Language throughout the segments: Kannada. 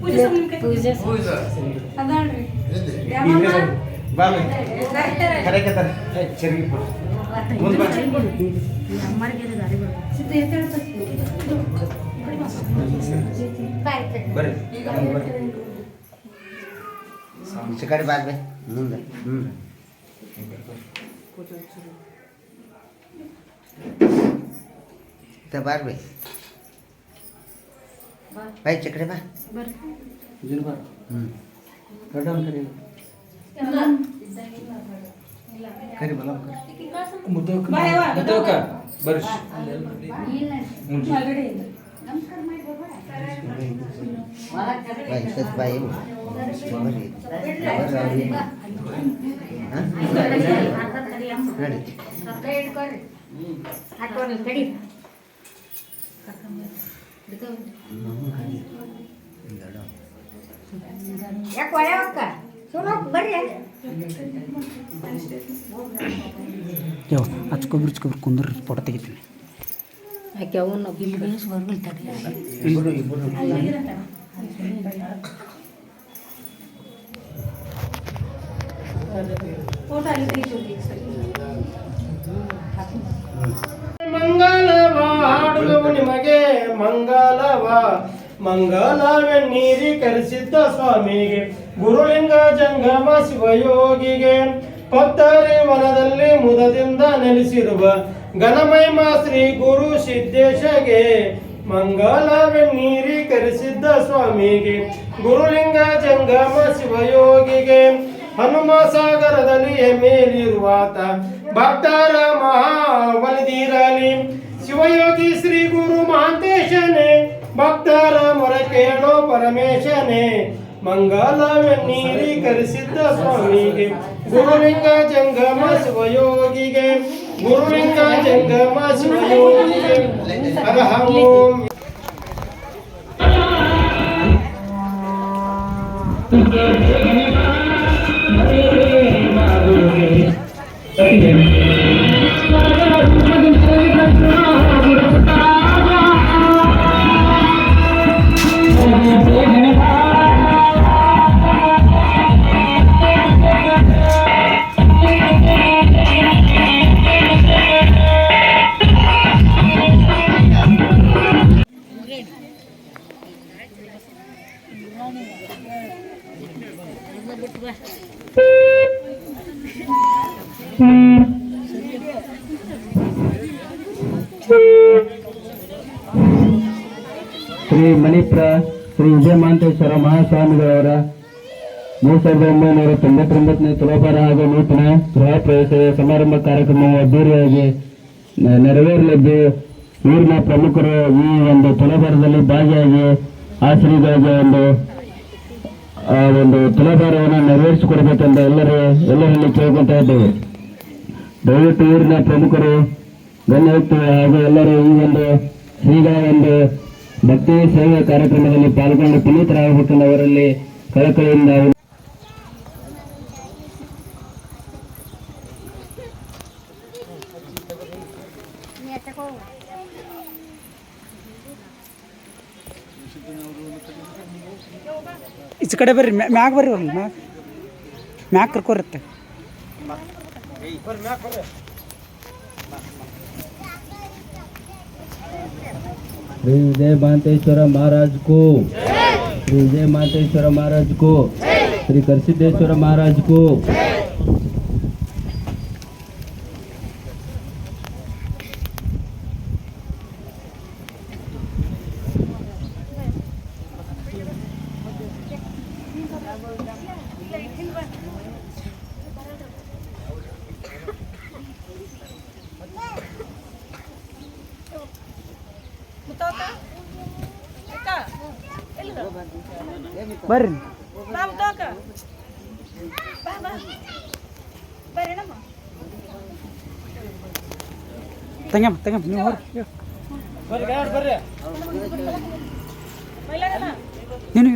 ಇಲ್ಲಿ ತೆಗೆದೇ ಬಿಡ್ಬಿದ್ದೆ ಪೂಜೆ ಚಿಕಡಿ ಬಾಗ್ಬೆ ಮುಂದೆ ಹ್ಞೂ ಬಾರ್ಬೆ ಬಾಯ್ ಕಡೆ ಬಾ. ಹ್ಞೂ ಕರಿ ಬಲ ಮುದ್ದೋಕ ಬರ್ರಿ. ಬಾಯ್ ಸತ್ ಬಾಯಿ. ಬರ್ರಿ ಬರ್ರಿ ಹಾಂ? ನಡಿ. ಯಾಕೆ ಒಳ್ಳೆ ಅಕ್ಕ ಸುಮ್ಮನೆ ಬರ್ರಿ ಯೋ ಹಚ್ಕೊಬ್ರು ಹಚ್ಕೊಬ್ರು ಕುಂದ್ರಿ ಫೋಟೋ ತೆಗಿತೀನಿ ಯಾಕೆ ಅವನು ಇಲ್ಲಿ ಬೇಸ್ ಬರ್ಬಿಡ್ತಾರೆ ಇಬ್ಬರು ಇಬ್ಬರು ಮಂಗಲವ ಹಾಡುಗವು ನಿಮಗೆ ಮಂಗಲವ? ಮಂಗಲವೆನ್ನೀರಿ ಕರೆಸಿದ್ದ ಸ್ವಾಮಿಗೆ, ಗುರುಲಿಂಗ ಜಂಗಮ ಶಿವಯೋಗಿಗೆ ಪತ್ತರಿ ವನದಲ್ಲಿ ಮುದದಿಂದ ನೆಲೆಸಿರುವ ಘನಮಹಿಮ ಶ್ರೀ ಗುರು ಸಿದ್ದೇಶಗೆ ಮಂಗಲವೆನ್ನೀರಿ ಕರೆಸಿದ್ದ ಸ್ವಾಮಿಗೆ, ಗುರುಲಿಂಗ ಜಂಗಮ ಶಿವಯೋಗಿಗೆ, ಹನುಮ ಸಾಗರದಲ್ಲಿ ಮೇಲಿರುವಾತ ಭಕ್ತರ ಮಹಾಬಲಿದಿರಲಿ ಶಿವಯೋಗಿ ಶ್ರೀ ಗುರು ಮಹಾಂತೇಶನೇ ಭಕ್ತರ ಮೊರೆ ಕೇಳೋ ಪರಮೇಶನೇ ಮಂಗಲವೆನ್ನೀರಿ ಕರೆಸಿದ್ದ ಸ್ವಾಮಿಗೆ ಗುರುಲಿಂಗ ಜಂಗಮ ಶಿವಯೋಗಿಗೆ ಗುರುಲಿಂಗ ಜಂಗಮ ಶಿವಯೋಗಿಗೆ ಹರ ಓಂ ಶ್ರೀ ಮಣಿಪುರ, ಶ್ರೀ ವಿಜಯಮಾಂತೇಶ್ವರ ಮಹಾಸ್ವಾಮಿಗಳವರ ಮೂರು ಸಾವಿರದ ಒಂಬೈನೂರ ತೊಂಬತ್ತೊಂಬತ್ತನೇ ತುಲಾಭಾರ ಹಾಗೂ ನೂತನ ಗೃಹ ಪ್ರವೇಶ ಸಮಾರಂಭ ಕಾರ್ಯಕ್ರಮ ಅದ್ದೂರಿಯಾಗಿ ನೆರವೇರಲಿದ್ದು, ಊರಿನ ಪ್ರಮುಖರು ಈ ಒಂದು ತುಲಾಭಾರದಲ್ಲಿ ಭಾಗಿಯಾಗಿ ಆ ಒಂದು ಆ, ಒಂದು ತುಲಾಭಾರವನ್ನು ನೆರವೇರಿಸಿಕೊಡ್ಬೇಕೆಂದ ಎಲ್ಲರೂ ಎಲ್ಲರಲ್ಲಿ ಕೇಳ್ಕೊತಾ ಇದ್ದೇವೆ. ದಯವಿಟ್ಟು ಊರಿನ ಪ್ರಮುಖರು ಗಣ್ಯ ಹಾಗೂ ಎಲ್ಲರೂ ಈ ಒಂದು ಶ್ರೀಗಳ ಒಂದು ಭಕ್ತಿ ಸೇವೆ ಕಾರ್ಯಕ್ರಮದಲ್ಲಿ ಪಾಲ್ಗೊಂಡು ಪುನೀತರಾಗಬೇಕೆಂದು ಅವರಲ್ಲಿ ಕಳಕಳಿಯಿಂದ ಕಡೆ ಬರ್ರಿ ಮ್ಯಾ- ಮ್ಯಾಗ್ ಬರ್ರಿ ಅವ್ರನ್ನ ಮ್ಯಾಗ್ ಮ್ಯಾಗ್ ಕರ್ಕೋರತ್ತೆ ಶ್ರೀ ವಿಜಯ ಮಾಂತೇಶ್ವರ महाराज को श्री विजय मांतेश्वर महाराज को श्री करसिद्धेश्वर महाराज को ಬರ್ರಿ ತಂಗಮ್ಮ ತಂಗಮ್ಮ ನೀವು ಹೊರ ಬರ್ರಿ ನೀನು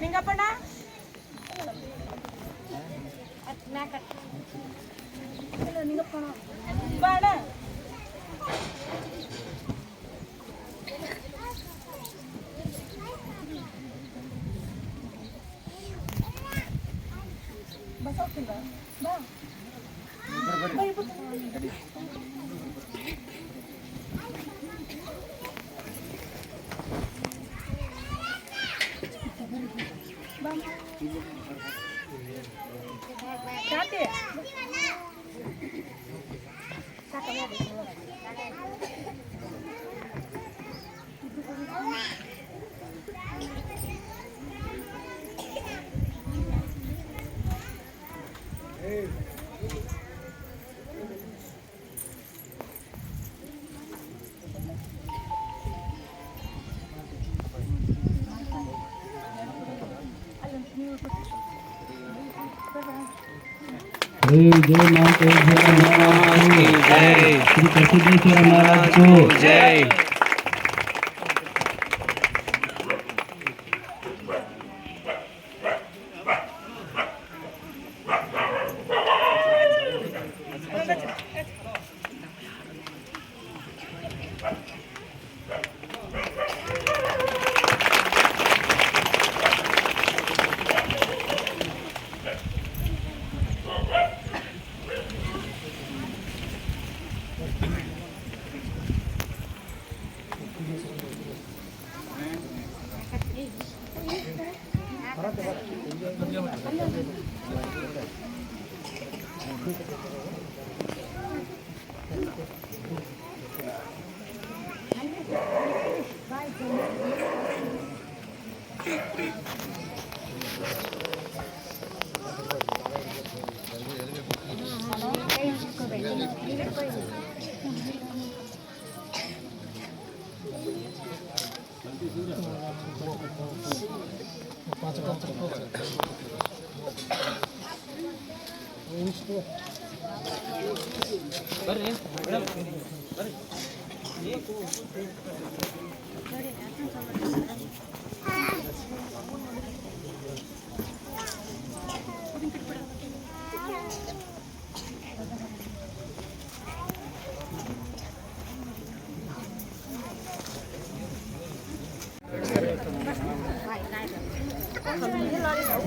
ನಿಂಗಪ್ಪಣ್ಣ? ના કર શ્રી જય નામ જય શ્રી કૃષ્ણેશ્વર મહારાજ જય.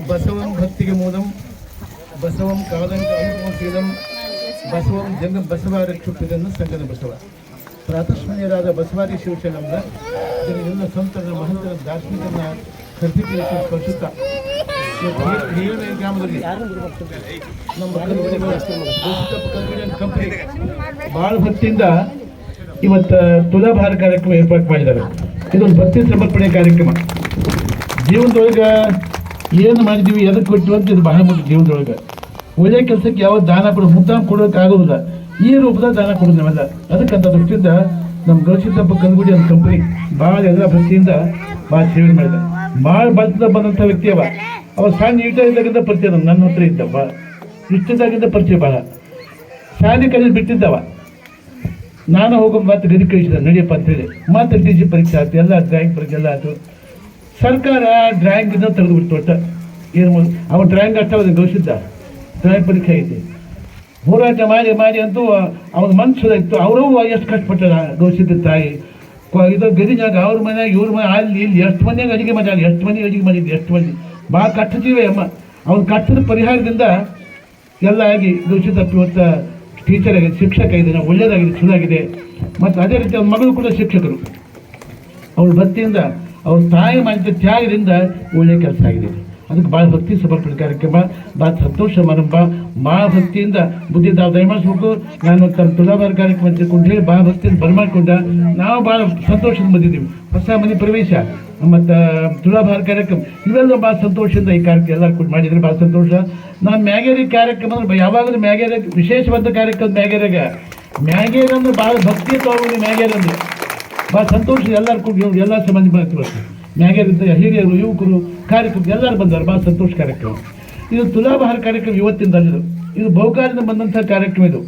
பசவம் பக்திக மூதம் ಬಸವಂ ಕಾದಂಗ ಅನುಭವ ಬಸವಂ ಜಂಗ ಬಸವ ರಕ್ಷಿಸಿದನ್ನು ಸಂಘದ ಬಸವ ಪ್ರಾತಸ್ಮರಣೀಯರಾದ ಬಸವಾದಿ ಶಿವಶರಣಂದ ಇದನ್ನೆಲ್ಲ ಸಂತರ ಮಹಂತರ ದಾರ್ಶನಿಕರನ್ನ ಕರ್ತಿಗೆ ಸ್ಪರ್ಶಿತ ಬಹಳ ಗ್ರಾಮದಲ್ಲಿ ನಮ್ಮ ಕಂಪನಿ ಭಾಳ ಭಕ್ತಿಯಿಂದ ಇವತ್ತು ತುಲಾಭಾರ ಕಾರ್ಯಕ್ರಮ ಏರ್ಪಾಡು ಮಾಡಿದ್ದಾರೆ. ಇದೊಂದು ಭಕ್ತಿ ಸಮರ್ಪಣೆ ಕಾರ್ಯಕ್ರಮ. ಜೀವನದೊಳಗೆ ಏನು ಮಾಡಿದೀವಿ ಎದಕ್ಕೆ ಕೊಟ್ಟು ಅಂತ ಇದು ಬಹಳ ಮುಖ್ಯ ಜೀವನದೊಳಗೆ. ಒಳ್ಳೆ ಕೆಲಸಕ್ಕೆ ಯಾವ ದಾನ ಕೊಡೋ ಮುಂತಾಮ್ ಕೊಡೋಕ್ಕಾಗೋದಿಲ್ಲ. ಈ ರೂಪದಾಗ ದಾನ ಕೊಡೋದು ನಾವೆಲ್ಲ ಅದಕ್ಕಂತ ದೃಷ್ಟಿಯಿಂದ ನಮ್ಮ ಗವಿಸಿದ್ದಪ್ಪ ಕಲ್ಗುಡಿ ಅಂತ ಕಂಪನಿ ಭಾಳ ಎಲ್ಲ ಭಕ್ತಿಯಿಂದ ಭಾಳ ಸೇವೆ ಮಾಡಿದ. ಭಾಳ ಬಲ್ತದ ಬಂದಂಥ ವ್ಯಕ್ತಿ ಅವ. ಅವ ಸಣ್ಣ ಈಟ ಇದ್ದಾಗಿಂದ ಪರಿಚಯ ನನ್ನ ಹತ್ರ ಇದ್ದ ಭಾಳ ಪರಿಚಯ ಭಾಳ ಶಾಲೆ ಕಲಿಸಿ ಬಿಟ್ಟಿದ್ದವ. ನಾನು ಹೋಗೋ ಮತ್ತೆ ಗದಿ ಕಳಿಸಿದ ನಡಿಯಪ್ಪ ಅಂತೇಳಿ ಮತ್ತೆ ಟಿ ಸಿ ಪರೀಕ್ಷೆ ಆಯ್ತು ಎಲ್ಲ ಡ್ರಾಯಿಂಗ್ ಪರೀಕ್ಷೆ ಎಲ್ಲ ಆಯಿತು ಸರ್ಕಾರ ಡ್ರಾಯಿಂಗ್ ಇಂದ ತೆಗೆದು ಬಿಡ್ತು ಒಟ್ಟ. ಏನು ಅವನು ಅವ ಡ್ರಾಯಿಂಗ್ ಅಷ್ಟ ಗಳಿಸಿದ್ದ ಡ್ರಾಯಿಂಗ್ ಪರೀಕ್ಷೆ ಐತಿ. ಹೋರಾಟ ಮಾಡಿ ಮಾಡಿ ಅಂತೂ ಅವನ ಮನಸ್ಸು ಇತ್ತು. ಅವರು ಎಷ್ಟು ಕಷ್ಟಪಟ್ಟಾರ ಗೌಸಿದ್ದ ತಾಯಿ. ಇದು ಗದಿನಾಗ ಅವ್ರ ಮನೆಯಾಗ ಇವ್ರ ಮನೆ, ಅಲ್ಲಿ ಇಲ್ಲಿ ಎಷ್ಟು ಮನೆಯಾಗ ಅಡುಗೆ ಮಾಡಿದ್ರು ಎಷ್ಟು ಮನೆ ಅಡುಗೆ ಮಾಡಿದ್ದು ಎಷ್ಟು ಮಂದಿ? ಭಾಳ ಕಟ್ಟತೀವಿ ಅಮ್ಮ. ಅವ್ನ ಕಟ್ಟದ ಪರಿಹಾರದಿಂದ ಎಲ್ಲ ಆಗಿ ಗಳಿಸಿದಪ್ಪ ಇವತ್ತು ಟೀಚರ್ ಆಗಿದೆ ಶಿಕ್ಷಕ ಇದ್ದಾನೆ ಒಳ್ಳೇದಾಗಿದೆ, ಚೆನ್ನಾಗಿದೆ. ಮತ್ತು ಅದೇ ರೀತಿ ಅವ್ನ ಮಗಳು ಕೂಡ ಶಿಕ್ಷಕರು. ಅವ್ರ ಭಕ್ತಿಯಿಂದ ಅವ್ರ ತಾಯಿ ಮಾಡಿದ ತ್ಯಾಗದಿಂದ ಒಳ್ಳೆಯ ಕೆಲಸ ಆಗಿದೆ. ಅದಕ್ಕೆ ಭಾಳ ಭಕ್ತಿ ಸಮರ್ಪಣೆ ಕಾರ್ಯಕ್ರಮ. ಭಾಳ ಸಂತೋಷ ಸಮಾರಂಭ ಭಾಳ ಭಕ್ತಿಯಿಂದ ಬುದ್ಧಿ ತಾವು ದಯಮಾಡಿಸ್ಬೇಕು ನಾನು ತಮ್ಮ ತುಲಾಭಾರ ಕಾರ್ಯಕ್ರಮ ಅಂತ ಹೇಳಿ ಭಾಳ ಭಕ್ತಿಯಿಂದ ಬರಮಾಡ್ಕೊಂಡ ನಾವು ಭಾಳ ಸಂತೋಷದಿಂದ ಬಂದಿದ್ದೀವಿ. ಹೊಸ ಮನೆ ಪ್ರವೇಶ. ಮತ್ತು ತುಳಾಭಾರ ಕಾರ್ಯಕ್ರಮ. ಇವೆಲ್ಲ ಭಾಳ ಸಂತೋಷದಿಂದ ಈ ಕಾರ್ಯಕ್ರಮ ಎಲ್ಲರೂ ಕೂಡ ಮಾಡಿದ್ರೆ ಭಾಳ ಸಂತೋಷ. ನಾನು ಮ್ಯಾಗೇರಿ ಕಾರ್ಯಕ್ರಮ ಅಂದ್ರೆ ಯಾವಾಗಲೂ ಮ್ಯಾಗೇರಿ ವಿಶೇಷವಾದ ಕಾರ್ಯಕ್ರಮ ಮ್ಯಾಗೇರಾಗ ಮ್ಯಾಗೇರಂದ್ರೆ ಭಾಳ ಭಕ್ತಿ ತಗೊಂಡು ಮ್ಯಾಗೇರಂದ್ರೆ ಭಾಳ ಸಂತೋಷ ಎಲ್ಲರೂ ಕೂಡ ಎಲ್ಲ ಸಂಬಂಧ ಬರ್ತಾರೆ ಮ್ಯಾಗೇರಿದ್ದ ಹಿರಿಯರು, ಯುವಕರು ಕಾರ್ಯಕ್ರಮ ಎಲ್ಲರೂ ಬಂದರು ಭಾಳ ಸಂತೋಷ ಕಾರ್ಯಕ್ರಮ. ಇದು ತುಲಾಭಾರ ಕಾರ್ಯಕ್ರಮ ಇವತ್ತಿಂದ ಅಲ್ಲಿದು ಇದು. ಬಹುಕಾಲದಿಂದ ಬಂದಂಥ ಕಾರ್ಯಕ್ರಮ ಇದು.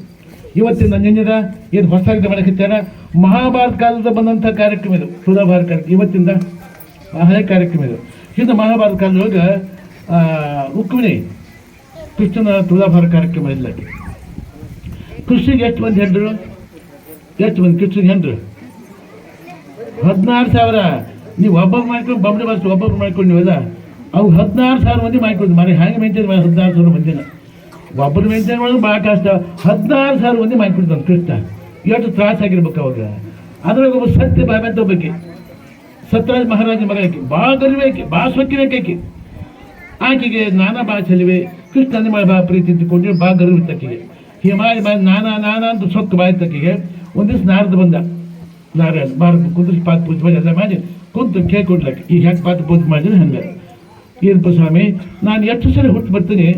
ಇವತ್ತಿನ ನಿನ್ನೆದ ಏನು ಹೊಸದಾಗಿದೆ ಮಾಡಕತ್ತಾರ ಮಹಾಭಾರತ ಕಾಲದ ಬಂದಂಥ ಕಾರ್ಯಕ್ರಮ ಇದು. ತುಲಾಭಾರ ಕಾರ್ಯಕ್ರಮ. ಇವತ್ತಿಂದ ಹಳೆ ಕಾರ್ಯಕ್ರಮ ಇದು. ಹಿಂದೆ ಮಹಾಭಾರತ ಕಾಲದೊಳಗೆ ರುಕ್ಮಿಣಿ ಕೃಷ್ಣನ ತುಲಾಭಾರ ಕಾರ್ಯಕ್ರಮ ಇಲ್ಲ ಕೃಷ್ಣಿಗೆ ಎಷ್ಟು ಮಂದಿ ಹೆಂಡ್ರು? ಎಷ್ಟು ಮಂದಿ? ಕೃಷ್ಣಿಗೆ ಹೆಂಡ್ರು? ಹದಿನಾರು ಸಾವಿರ. ನೀವು ಒಬ್ಬೊಬ್ರು ಮಾಡ್ಕೊಂಡು ಬೊಬ್ಬಡಿ ಬಸ್ ಒಬ್ಬೊಬ್ರು ಮಾಡ್ಕೊಂಡು ನೀವಲ್ಲ ಅವು ಹದಿನಾರು ಸಾವಿರ ಮಂದಿ ಮಾಡ್ಕೊಂಡು ಮನೆ ಹ್ಯಾಂಗೆ ಮೇಂಟೈನ್ ಮಾಡಿ ಹದಿನಾರು ಸಾವಿರ ಮಂದಿನ. ಒಬ್ಬರು ಮೇಂಟೈನ್ ಮಾಡೋದು ಭಾಳ ಕಷ್ಟ. ಹದಿನಾರು ಸಾವಿರ ಮಂದಿ ಮಾಡ್ಕೊಡ್ತಾನೆ ಕೃಷ್ಣ. ಎಷ್ಟು ತ್ರಾಸಾಗಿರ್ಬೇಕು ಅವಾಗ. ಅದ್ರಾಗ ಒಬ್ಬ ಸತ್ಯ ಬಾಬೆ ಬಗ್ಗೆ ಸತ್ಯರಾಜ ಮಹಾರಾಜ ಮಗ ಆಕೆ. ಭಾಳ ಗರಿವೆ ಆಕೆ. ಭಾಳ ಸೊಕ್ಕಿನ ಆಕೆ ಆಕೆಗೆ ನಾನಾ ಭಾಳ ಚೆಲಿವೆ. ಕೃಷ್ಣ ಮಾಡಿ ಭಾಳ ಪ್ರೀತಿ ಇಟ್ಟುಕೊಂಡು ಭಾಳ ಗರಿವೆ ಆಕೆಗೆ. ಮಾಡಿ ಬಾ ನಾನಾ ನಾನಾ ಅಂತ ಸೊಕ್ಕು ಬಾಯ್ತು ಆಕೆಗೆ. ಒಂದು ದಿವಸ ನಾರದ ಬಂದ. ನಾರಾಯಣ, ಭಾರತ ಕುದುರಿಸಿ ಪಾತ್ ಪೂಜೆ ಮಾಡಿ ಎಲ್ಲ ಮಾಡಿ ಕುಂತು ಕೇಳ್ಕೊಡ್ಲಕ್ಕೆ ಈಗ ಹೆಂಗೆ ಪಾತ್ರ ಪೂಜೆ ಮಾಡಿದ್ರೆ ಹಂಗೆ ಏನಪ್ಪ ಸ್ವಾಮಿ ನಾನು ಎಷ್ಟು ಸರಿ ಹುಟ್ಟು ಬರ್ತೀನಿ,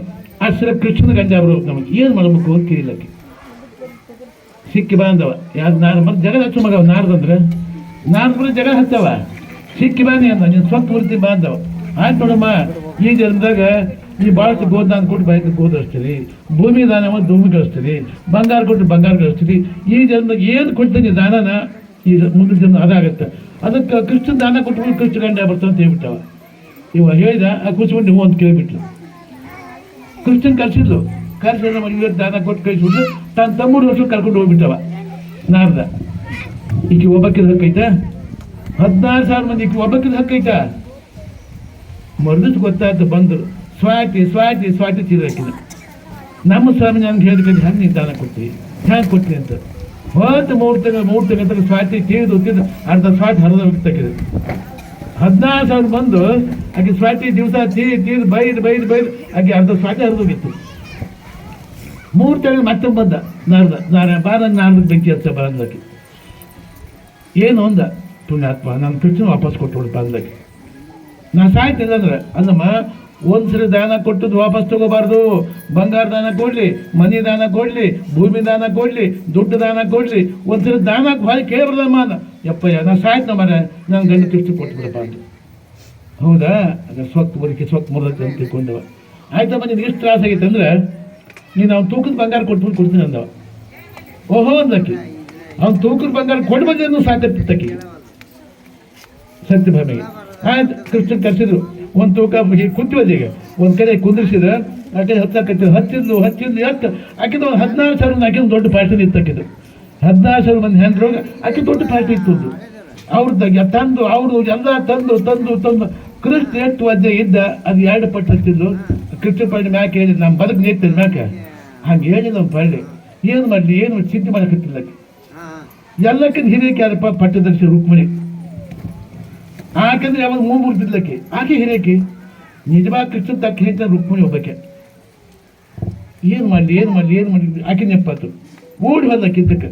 ಅಷ್ಟು ಸರಿ ಕೃಷ್ಣನ ಗಂಡ ಅವರು, ನಮಗೆ ಏನು ಮಾಡಬೇಕು ಅಂತ ಕೇಳಿಲ್ಲಕ್ಕೆ ಸಿಕ್ಕಿ ಬಾಂಧವ ಯಾರು ನಾನು ಮತ್ತೆ ಜಗ ಹಚ್ಚು ಮಗ ನಾರ್ದಂದ್ರೆ ನಾರ್ದ್ರೆ ಜಗ ಹಚ್ಚವ. ಸಿಕ್ಕಿ ಬಾನಿ ಅಂದ ನೀನು ಸ್ವಂತ ಪೂರ್ತಿ ಬಾಂಧವ ಆಯ್ತು ನೋಡಮ್ಮ, ಈ ಜನ್ಮದಾಗ ಈ ಭಾಳಷ್ಟು ಗೋದಾನ ಕೊಟ್ಟು ಬೈಕ್ ಗೋದ ಹಚ್ತೀರಿ ಭೂಮಿ ದಾನ ಭೂಮಿ ಗಳಿಸ್ತೀರಿ ಬಂಗಾರ ಕೊಟ್ಟು ಬಂಗಾರ ಗಳಿಸ್ತೀರಿ ಈ ಜನ್ಮದಾಗ ಏನು ಕೊಡ್ತೀನಿ ದಾನನ? ಈ ಮುಂದಿನ ಜನ ಅದಾಗತ್ತೆ ಅದಕ್ಕೆ ಕೃಷ್ಣ ದಾನ ಕೊಟ್ಟು ಕೃಷ್ಣ ಗಂಡ ಬರ್ತಾನೆ ಅಂತ ಹೇಳ್ಬಿಟ್ಟವ. ಇವ ಹೇಳಿದ, ಆ ಕುಚ್ಕೊಂಡು ನೀವು ಅಂತ ಕೇಳಿಬಿಟ್ಲು. ಕೃಷ್ಣನ್ ಕರ್ಸಿದ್ಲು. ಕರ್ಸಿ ನಮ್ಮ ಇವತ್ತು ದಾನ ಕೊಟ್ಟು ಕಳಿಸ್ಬಿಟ್ಟು ತನ್ನ ತಮ್ಮೂರು ವರ್ಷ ಕರ್ಕೊಂಡು ಹೋಗ್ಬಿಟ್ಟವ. ನಾರ್ದ. ಈಕೆ ಒಬ್ಬಕ್ಕಿದ ಹಕ್ಕೈತಾ ಹದಿನಾರು ಸಾವಿರ ಮಂದಿ ಈಕೆ ಒಬ್ಬಕ್ಕಿದ ಹಕ್ಕೈತಾ ಮರ್ದಿಸ್ ಗೊತ್ತಾಯ್ತು, ಬಂದರು. ಸ್ವಾತಿ ಸ್ವಾತಿ ಸ್ವಾತಿ ತೀರಾಕಿದ ನಮ್ಮ ಸ್ವಾಮಿ ನನಗೆ ಹೇಳಿದ ಹೆಂಗೆ ನೀನು ದಾನ ಕೊಡ್ತೀವಿ ಹ್ಯಾಂಗೆ ಕೊಡ್ತೀನಿ ಅಂತ. ಹೋದ ಮೂರು ತಿಂಗಳು ಸ್ವಾತಿ ತಿಳಿದು ತಿಳಿದು ಅರ್ಧ ಸ್ವಾತಿ ಹರಿದ ತೆಗೆದು ಹದಿನಾರು ಸಾವಿರ ಬಂದು, ಆಕೆ ಸ್ವಾತಿ ದಿವಸ ತೀರಿ ತೀರಿ ಬೈದು ಬೈದು ಬೈದು ಆಕೆ ಅರ್ಧ ಸ್ವಾತಿ ಹರಿದೋಗಿತ್ತು ಮೂರು ತಿಂಗಳು ಮತ್ತೆ ಬಂದ ನಾರದ, ನಾರಾಯಣ, ಬಾರ ನಾರದ ಬೆಂಕಿ ಹಚ್ಚ ಬಂದಕ್ಕೆ. ಏನು ಅಂದ? ಪುಣ್ಯಾತ್ಮ ನಾನು ಕೃಷ್ಣ ವಾಪಸ್ ಕೊಟ್ಟು ಬಂದಕ್ಕೆ. ನಾ ಸಾಯ್ತಿಲ್ಲ ಅಂದ್ರೆ ಅಲ್ಲಮ್ಮ ಒಂದ್ಸರಿ ದಾನ ಕೊಟ್ಟದ್ದು ವಾಪಸ್ ತಗೋಬಾರ್ದು. ಬಂಗಾರ ದಾನ ಕೊಡ್ಲಿ, ಮನಿ ದಾನ ಕೊಡ್ಲಿ, ಭೂಮಿ ದಾನ ಕೊಡ್ಲಿ, ದುಡ್ಡು ದಾನ ಕೊಡ್ಲಿ. ಒಂದ್ಸರಿ ದಾನ ಭಾರಿ ಕೇಳ್ಬಾರ್ದಮ್ಮ ಅನ್ನ ಯಪ್ಪಯ್ಯ, ನಾ ಸಾಯ್ತು ನಮ್ಮ ನಾನು ಗಂಡು ಬಿಡಪ್ಪ ಅಂತ ಹೌದಾ? ಅದ ಸ್ವತ್ತು ಬದುಕಿ ಸ್ವತ್ತು ಮುರಿದೈತೆ ಅಂತ ತಿಳ್ಕೊಂಡವ. ಆಯ್ತಮ್ಮ, ನಿನ್ಗೆ ಎಷ್ಟು ತ್ರಾಸ ಆಗೈತೆ ಅಂದ್ರೆ ನೀನು ಅವ್ನು ತೂಕದ ಬಂಗಾರ ಕೊಟ್ಬಿಟ್ಟು ಕೊಡ್ತೀನಿ ಅಂದವ. ಓಹೋ ಅಂದಕ್ಕೆ ಅವ್ನು ತೂಕದ ಬಂಗಾರ ಕೊಟ್ಟು ಬಂದಿದ್ದು ಸತ್ಯ ಸತ್ಯಭಾಮಿಗೆ ಆಯ್ತು ಕೃಷ್ಣ ಕರ್ಸಿದ್ರು. ಒಂದು ತೂಕ ಹೀಗೆ ಕುಂತಿವಲ್ಲ ಈಗ. ಒಂದು ಕಡೆ ಕುಂದಿರ್ಸಿದ್ರೆ ಆಕೆ ಹತ್ತಕತ್ತಿದ್ರು ಹತ್ತಿದ್ದು ಹತ್ತಿದ್ದು ಎಷ್ಟು ಆಕಿದು ಒಂದು ಹದಿನಾರು ಸಾವಿರ ಆಕಿನ ದೊಡ್ಡ ಪಾರ್ಟಿ ಇತ್ತಕ್ಕಿದ್ದು ಹದಿನಾರು ಸಾವಿರ ಮಂದಿ ಹೆಂಡ್ರೋಗ ಆಕೆ ದೊಡ್ಡ ಪಾರ್ಟಿ ಇತ್ತು ಒಂದು. ಅವ್ರದ್ದಾಗೆ ತಂದು ಅವರು ಎಲ್ಲ ತಂದು ತಂದು ತಂದು. ಕೃಷ್ಣ ಎಷ್ಟು ವದ್ದೆ ಇದ್ದ, ಅದು ಎರಡು ಪಟ್ಟು ಹತ್ತಿದ್ದು. ಕೃಷ್ಣ ಪಳ್ಳಿ ಮ್ಯಾಕೆ ಹೇಳಿದ್ ನಮ್ಮ ಬದುಕು ನಿಂತಿಲ್ಲ ಮ್ಯಾಕೆ? ಹಂಗೆ ಹೇಳಿ ನಮ್ಮ ಬರ್ಲಿ ಏನು ಮಾಡಲಿ? ಏನು ಚಿಂತೆ ಮಾಡಕತ್ತಿಲ್ಲ. ಎಲ್ಲಕ್ಕಿಂತ ಹಿರಿಯಕ್ಕೆ ಯಾರಪ್ಪ ಪಟ್ಟದರ್ಶಿ ರುಕ್ಮಿಣಿ. ಯಾಕಂದ್ರೆ ಯಾವಾಗ ಮೂಗು ಮುರಿದಿದ್ಲಕ್ಕೆ ಆಕೆ ಹಿರಿಯಕ್ಕೆ? ನಿಜವಾಗ ಕೃಷ್ಣ ತಕ್ಕ ಹೇಳ್ತಾನೆ ರುಕ್ಮಿಣಿ ಒಬ್ಬಕ್ಕೆ. ಏನು ಮಾಡಲಿ ಏನು ಮಾಡಲಿ ಏನು ಮಾಡಲಿ ಆಕೆ ನೆಪ್ಪಾತು. ಓಡಿ ಹೋದ ಕಿತ್ತಕ್ಕೆ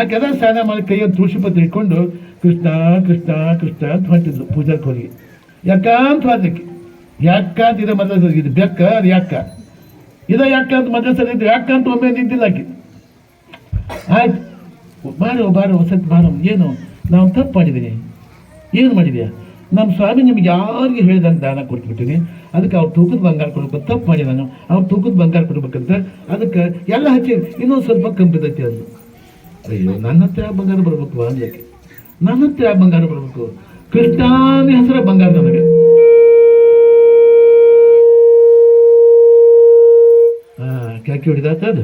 ಆಕೆ ಅದ ಸ್ನಾನ ಮಾಡಿ ಕೈಯಲ್ಲಿ ತುಳಸಿ ಪತ್ರ ಇಟ್ಕೊಂಡು ಕೃಷ್ಣ ಕೃಷ್ಣ ಕೃಷ್ಣ ಅಂತ ಹೊಂಟಿದ್ಲು ಪೂಜಾಕ್ಕೆ ಹೋಗಿ ಯಾಕಂತ ಹೋದಕ್ಕೆ ಯಾಕ ಅಂತ ಇದೆ ಮೊದಲ ಇದು ಬೆಕ್ಕ, ಅದು ಯಾಕ? ಇದ ಯಾಕ ಅಂತ ಇದ್ದು ಯಾಕ ಅಂತ ಒಮ್ಮೆ ನಿಂತಿಲ್ಲ ಆಕೆ. ಆಯ್ತು. ಬಾರೋ ಬಾರೋ ಸತ್ ಬಾರೋ, ಏನು? ನಾವು ತಪ್ಪು ಮಾಡಿದ್ದೀನಿ ಏನು ಮಾಡಿದೆಯಾ? ನಮ್ಮ ಸ್ವಾಮಿ ನಿಮ್ಗೆ ಯಾರಿಗೆ ಹೇಳಿದಂಗೆ ದಾನ ಕೊಟ್ಬಿಟ್ಟಿನಿ ಅದಕ್ಕೆ ಅವ್ರು ತೂಕದ ಬಂಗಾರ ಕೊಡ್ಬೇಕು, ತಪ್ಪು ಮಾಡಿ ನಾನು. ಅವ್ರು ತೂಕದ ಬಂಗಾರ ಕೊಡ್ಬೇಕಂತ ಅದಕ್ಕೆ ಎಲ್ಲ ಹಚ್ಚಿ ಇನ್ನೊಂದು ಸ್ವಲ್ಪ ಕಂಬಿದೈತಿ ಅದು ಅಯ್ಯೋ, ನನ್ನ ಹತ್ರ ಬಂಗಾರ ಬರ್ಬೇಕು ಅಂದ್ಯಾಕೆ? ನನ್ನ ಹತ್ರ ಬಂಗಾರ ಬರ್ಬೇಕು? ಕೃಷ್ಣಾನಿ ಹೆಸರ ಬಂಗಾರ ನನಗೆ. ಕ್ಯಾಕಿ ಹೊಡಿದಾತ ಅದು?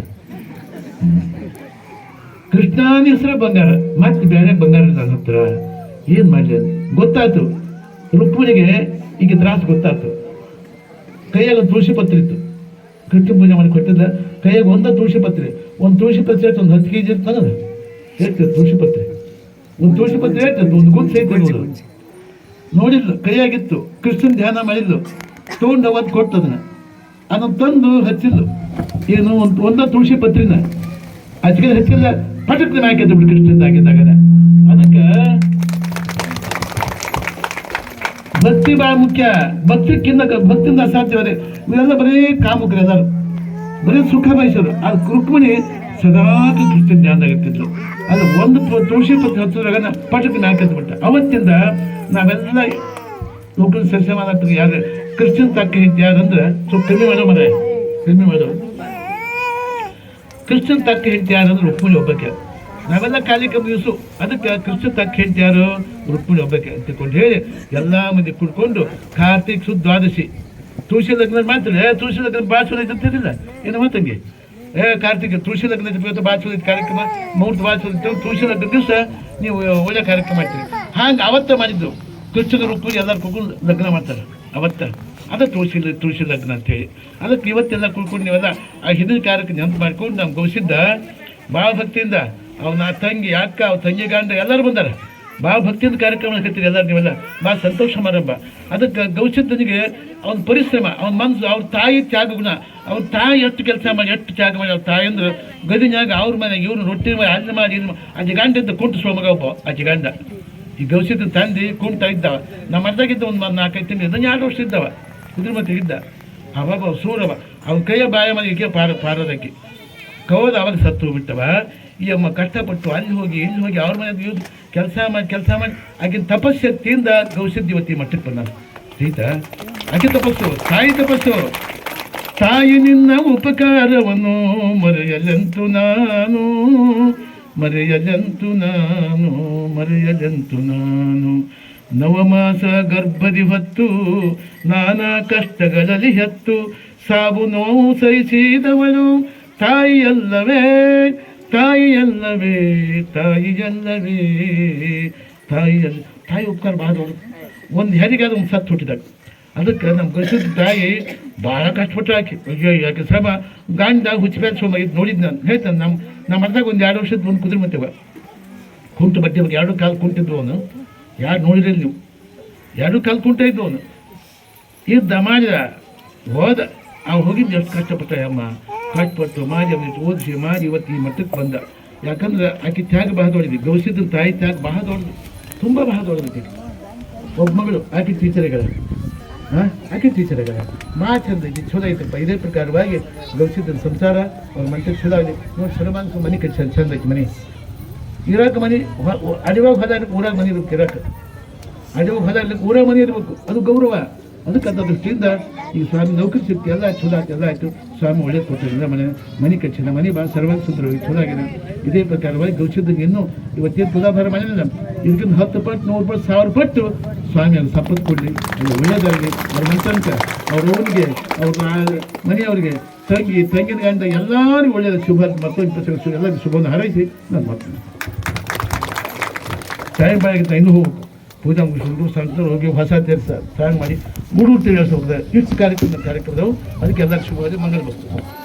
ಕೃಷ್ಣಾನಿ ಹೆಸರ ಬಂಗಾರ. ಮತ್ತೆ ಬೇರೆ ಬಂಗಾರ ನನ್ನ ಹತ್ರ. ಏನು ಮಾಡಲಿ ಗೊತ್ತಾಯ್ತು. ರುಕ್ಮಿಣಿಗೆ ಈಗ ತ್ರಾಸು ಗೊತ್ತಾಯ್ತು. ಒಂದು ತುಳಸಿ ಪತ್ರ ಇತ್ತು. ಕೃಷ್ಣ ಪೂಜೆ ಮಾಡಿ ಕೊಟ್ಟಿದ್ದ ಕೈಯಾಗ ಒಂದ ತುಳಸಿ ಪತ್ರೆ. ಒಂದು ತುಳಸಿ ಪತ್ರೆ ಆಯ್ತು ಒಂದು ಹತ್ತು ಕೆ ಜಿ ಇರ್ತದ ಹೇಳ್ತದೆ ತುಳಸಿ ಪತ್ರೆ. ಒಂದು ತುಳಸಿ ಪತ್ರೆ ಹೇಳ್ತದೆ ಒಂದು ಐತೆ ನೋಡು. ನೋಡಿದ್ಲು, ಕೈಯಾಗಿತ್ತು. ಕೃಷ್ಣನ್ ಧ್ಯಾನ ಮಾಡಿದ್ಲು. ತೊಗೊಂಡು ಅವತ್ತು ಕೊಟ್ಟು ಅದನ್ನ. ತಂದು ಹಚ್ಚಿದ್ಲು. ಏನು, ಒಂದು, ಒಂದ ತುಳಸಿ ಪತ್ರಿನ. ಹಚ್ಚಿದ ಹಚ್ಚಿಲ್ಲ. ಪಟಕ್ನ ಹಾಕಿದ್ದು ಬಿಡು ಕೃಷ್ಣಂದ ಹಾಕಿದಾಗ ಭಕ್ತಿ ಬಹಳ ಮುಖ್ಯ. ಭಕ್ತಿಕ್ಕಿಂತ ಭಕ್ತಿಯಿಂದ ಸಾಧ್ಯವೇ ಇವೆಲ್ಲ ಬರೀ ಕಾಮುಕರು ಎಲ್ಲರೂ. ಬರೀ ಸುಖ ಬಯಸೋರು ಆ ರುಕ್ಮಿಣಿ ಸದಾ ದೃಷ್ಟಿ ಧ್ಯಾನದಾಗಿರ್ತಿದ್ರು ಅದು ಒಂದು ತುಳಸಿ ಪತ್ರ ಹಚ್ಚಿದ್ರಾಗ ಪಟಕ್ಕೆ ಹಾಕಿದ್ದು ಬಿಟ್ಟ ಅವತ್ತಿಂದ ನಾವೆಲ್ಲ ಒಬ್ಬರು ಸರಿಸಮಾನ ಯಾರು ಕ್ರಿಶ್ಚಿಯನ್ ತಕ್ಕ ಯಾರಂದ್ರೆ ಸ್ವಲ್ಪ ಕಮ್ಮಿ ಮಾಡೋ ಮರೆ ಕಮ್ಮಿ ಮಾಡೋ. ಕ್ರಿಶ್ಚಿಯನ್ ತಕ್ಕ ಹೆಂಡತಿ ಯಾರಂದ್ರೆ ರುಕ್ಮಿಣಿ ಒಬ್ಬಕ್ಕೆ. ನಾವೆಲ್ಲ ಕಾಲಿಕ ಮುಗಿಸು ಅದಕ್ಕೆ ಕೃಷ್ಣ ತಕ್ಕ ಹೆಂಡತಿ ರುಕ್ಮಿಣಿ ಒಬ್ಬಕ್ಕೆ ಅಂತಕೊಂಡು ಹೇಳಿ, ಎಲ್ಲ ಮಂದಿ ಕುಡ್ಕೊಂಡು ಕಾರ್ತಿಕ್ ಶುದ್ಧ ದ್ವಾದಶಿ ತುಳಸಿ ಲಗ್ನ ಮಾತ್ರ ತುಳಸಿ ಲಗ್ನ ಐತೆ ಅಂತಿರಲಿಲ್ಲ ಏನು ಮಾತಂಗೆ ಏ, ಕಾರ್ತಿಕ್, ತುಳಸಿ ಲಗ್ನ ಚಲೋ ಐತೆ ಕಾರ್ಯಕ್ರಮ. ಮುಹೂರ್ತ ಐತೆ ತುಳಸಿ ಲಗ್ನ ದಿವಸ ನೀವು ಒಳ್ಳೆ ಕಾರ್ಯಕ್ರಮ ಮಾಡ್ತೀರಿ. ಹಾಗೆ ಅವತ್ತ ಮಾಡಿದ್ದು. ಕೃಷ್ಣನ ರುಕ್ಮಿಣಿ ಎಲ್ಲರೂ ಕುಡ್ಕೊಂಡು ಲಗ್ನ ಮಾಡ್ತಾರೆ. ಅವತ್ತ. ಅದ ತುಳಸಿ ತುಳಸಿ ಲಗ್ನ ಅಂತೇಳಿ ಅದಕ್ಕೆ ಇವತ್ತೆಲ್ಲ ಕುಳ್ಕೊಂಡು ನೀವೆಲ್ಲ ಆ ಹಿಂದಿನ ಕಾರ್ಯಕ್ಕೆ ನೆನಪು ಮಾಡ್ಕೊಂಡು ನಮ್ಗೆ ಗೌಸಿದ್ದ ಭಾಳ ಭಕ್ತಿಯಿಂದ ಅವನ ತಂಗಿ, ಅಕ್ಕ ಅವ್ರ ತಂಗಿ ಗಂಡ ಎಲ್ಲರೂ ಬಂದಾರ. ಭಾಳ ಭಕ್ತಿಯಿಂದ ಕಾರ್ಯಕ್ರಮ ಹೇಳ್ತೀರಿ ಎಲ್ಲರೂ ನೀವೆಲ್ಲ. ಭಾಳ ಸಂತೋಷ ಸಮಾರಂಭ ಅದಕ್ಕೆ ಗೌಸಿದ್ದನಿಗೆ ಅವ್ನ ಪರಿಶ್ರಮ, ಅವ್ನ ಮನಸ್ಸು ಅವ್ರ ತಾಯಿ ತ್ಯಾಗ ಗುಣ ಅವ್ರ ತಾಯಿ ಎಷ್ಟು ಕೆಲಸ ಮಾಡಿ, ಎಷ್ಟು ತ್ಯಾಗ ಮಾಡಿ ಅವ್ರ ತಾಯಿ ಅಂದ್ರೆ, ಗದಿನ್ಯಾಗ ಅವ್ರ ಮನೆ, ಇವ್ರು ರೊಟ್ಟಿ ಮಾಡಿ, ಅನ್ನ ಮಾಡಿ ಮಾಡಿ ಅಜ್ಜಿ ಇದ್ದ ಕುಂಟು ಸೋಮಗ ಒಬ್ಬ ಅಜ್ಜಿ ಗಂಡ. ಈ ಗೌಸಿದ ತಂದೆ ಕುಂಟ ಇದ್ದಾವ ನಮ್ಮ ಅರ್ಧಾಗಿದ್ದ ಒಂದು ನಾಲ್ಕೈದು ತಿಂಗಳು ಇದನ್ನು ಎರಡು ವರ್ಷ ಇದ್ದಾವ. ಇದ್ರ ಮತ್ತೆ ಇದ್ದ. ಅವಾಗ ಅವ ಸೂರವ ಅವ್ನ ಕೈಯ ಬಾಯ ಮನೆಗೆ ಪಾರ ಪಾರದಕ್ಕೆ. ಕೌದ ಅವಾಗ ಸತ್ತು ಬಿಟ್ಟವ ಈ ಅಮ್ಮ ಕಷ್ಟಪಟ್ಟು ಅಲ್ಲಿ ಹೋಗಿ, ಇಲ್ಲಿ ಹೋಗಿ, ಅವ್ರ ಮನೆ ಕೆಲಸ ಮಾಡಿ ಕೆಲಸ ಮಾಡಿ, ಆಕಿನ ತಪಸ್ಸಕ್ತಿಯಿಂದ ಗೌಸಿದ್ದ ಇವತ್ತಿ ಮಟ್ಟಕ್ಕೆ ಬಂದ ಸೀತಾ ಆಕೆ ತಪಸ್ಸು, ತಾಯಿ ತಪಸ್ಸು. ತಾಯಿ ನಿನ್ನ ಉಪಕಾರವನ್ನು ಮರೆಯಲೆಂತು ನಾನು ಮರೆಯಲೆಂತು ನಾನು ಮರೆಯಲೆಂತು ನಾನು. ನವಮಾಸ ಗರ್ಭದಿ ಹೊತ್ತು, ನಾನಾ ಕಷ್ಟಗಳಲ್ಲಿ ಹೆತ್ತು, ಸಾವು ನೋವು ಸಹಿಸಿದವಳು, ತಾಯಿಯಲ್ಲವೇ. ತಾಯಿಯಲ್ಲವೇ ತಾಯಿಯಲ್ಲವೇ. ತಾಯಿಯಲ್ಲಿ ತಾಯಿ ಉಪಕಾರ ಭಾಳ ದೊಡ್ಡದು. ಒಂದು ಹೆರಿಗೆ ಒಂದು ಸತ್ತು ಹುಟ್ಟಿದಾಗ. ಅದಕ್ಕೆ ನಮ್ಮ ಕಳಿಸಿದ ತಾಯಿ ಭಾಳ ಕಷ್ಟಪಟ್ಟು ಹಾಕಿ ಅಯ್ಯೋ ಯಾಕೆ ಶ್ರಮ ಗಂಡ ಹುಚ್ಚಿಬೇಡ ಸೋಮ ಇದು ನೋಡಿದ್ದು ನಾನು. ಹೇಳ್ತಾನೆ ನಮ್ಮ ನಮ್ಮ ಅರ್ಧಾಗ ಒಂದು ಎರಡು ವರ್ಷದ ಒಂದು ಕುದುರೆ ಮತ್ತೇವ. ಕುಂಟು ಬಟ್ಟೆ ಎರಡು ಕಾಲು ಕುಂಟಿದ್ದು ಅವನು. ಯಾರು ನೋಡಿರಲಿ ನೀವು? ಎರಡು ಕಾಲು ಕುಂಟ ಇದ್ದು ಅವನು. ಇದ್ದ ಮಾಡಿದ ಹೋದ. ಅವ್ನು ಹೋಗಿದ್ದು ಎಷ್ಟು ಕಷ್ಟಪಟ್ಟ ಅಮ್ಮ ಕಷ್ಟಪಟ್ಟು ಮಾಡಿ ಅವನಿಗೆ ಓದಿಸಿ ಮಾಡಿ ಇವತ್ತು ಈ ಮಟ್ಟಕ್ಕೆ ಬಂದ. ಯಾಕಂದ್ರೆ ಆಕೆ ತ್ಯಾಗ ಬಹಳ ದೊಡ್ಡದು. ಗೌಸಿದ ತಾಯಿ ತ್ಯಾಗ ಬಹಳ ದೊಡ್ಡದು. ತುಂಬ ಬಹಳ ದೊಡ್ಡದು ಒಬ್ಬ ಮಗಳು, ಆಕೆ ಟೀಚರ್ಗಳ. ಹಾಂ ಆಕೆ ಟೀಚರ್ಗಳ. ಮಾ ಚಂದ ಇದು ಚಲೋ ಐತಪ್ಪ. ಇದೇ ಪ್ರಕಾರವಾಗಿ ಗೌಸಿದ್ದನ ಸಂಸಾರ, ಅವ್ರ ಮನಸ್ಸಿಗೆ ಚಲೋ ಆಗಿದೆ ನೋಡಿ ಸಲಮಾನ್ಕ ಮನೆ ಚಂದ ಚಂದ ಐತಿ ಮನೆ. ಇರಾಕ ಮನೆ ಅಡಿವಾಗ ಹೋದ ಊರಾಗ ಮನೆ ಇರ್ಬೇಕು ಇರಾಕ. ಅಡಿವಾಗ ಹೋದ ಊರಾಗ ಮನೆ ಇರಬೇಕು. ಅದು ಗೌರವ. ಅದಕ್ಕೆ ಅಂತ ದೃಷ್ಟಿಯಿಂದ ಈ ಸ್ವಾಮಿ ನೌಕರಿ ಸಿಕ್ತು ಎಲ್ಲ ಚಲೋ ಆಯ್ತು ಎಲ್ಲ ಆಯಿತು. ಸ್ವಾಮಿ ಒಳ್ಳೇದು ಕೊಟ್ಟಿಲ್ಲ ಮನೆ ಮನೆ ಕಚ್ಚಿನ, ಮನೆ ಭಾಳ ಸರ್ವ ಸುಂದರವಾಗಿ ಚಲೋ ಆಗಿದೆ ಇದೇ ಪ್ರಕಾರವಾಗಿ ಗೌಚಿದ್ದಂಗೆ ಇನ್ನೂ ಇವತ್ತಿನ ತುಲಾಭಾರ ಮಾಡಿಲ್ಲ ಇದಕ್ಕಿಂತ ಹತ್ತು ಪಟ್ಟು, ನೂರು ಪಟ್ಟು, ಸಾವಿರ ಪಟ್ಟು ಸ್ವಾಮಿ ಅದು ಸಂಪತ್ತು ಕೊಡಲಿ. ಅದು ಒಳ್ಳೇದಾಗಲಿ ಅವ್ರ ಮನಸ್ಸಂತ ಅವ್ರ ಓನಿಗೆ, ಅವ್ರ ಮನೆಯವರಿಗೆ, ತಂಗಿ, ತಂಗಿನ ಗಂಡ ಎಲ್ಲರಿಗೂ ಒಳ್ಳೆಯದು. ಶುಭ, ಮತ್ತೊಂದು ಇಪ್ಪತ್ತು ಎಲ್ಲರಿಗೂ ಶುಭವನ್ನು ಹಾರೈಸಿ ನಾನು ಮಾಡ್ತೀನಿ ಟೈಮ್ ಬಾಗಿತ್ತು ಇನ್ನೂ ಹೋಗ್ಬೇಕು. ಪೂಜಾ ಮುಗಿಸ್ಕೊಂಡು ಸಂತರು ಹೋಗಿ ಹೊಸ ತೀರ್ಸ ಸ್ನಾನ ಮಾಡಿ ಮೂರು ತಿಳಿಸೋಗ್ತದೆ ಇಷ್ಟು ಕಾರ್ಯಕ್ರಮ ಕಾರ್ಯಕ್ರಮದವು ಅದಕ್ಕೆ ಎಲ್ಲ ಶುಭವಾದ ಮಂಗಲ ಬರ್ತದೆ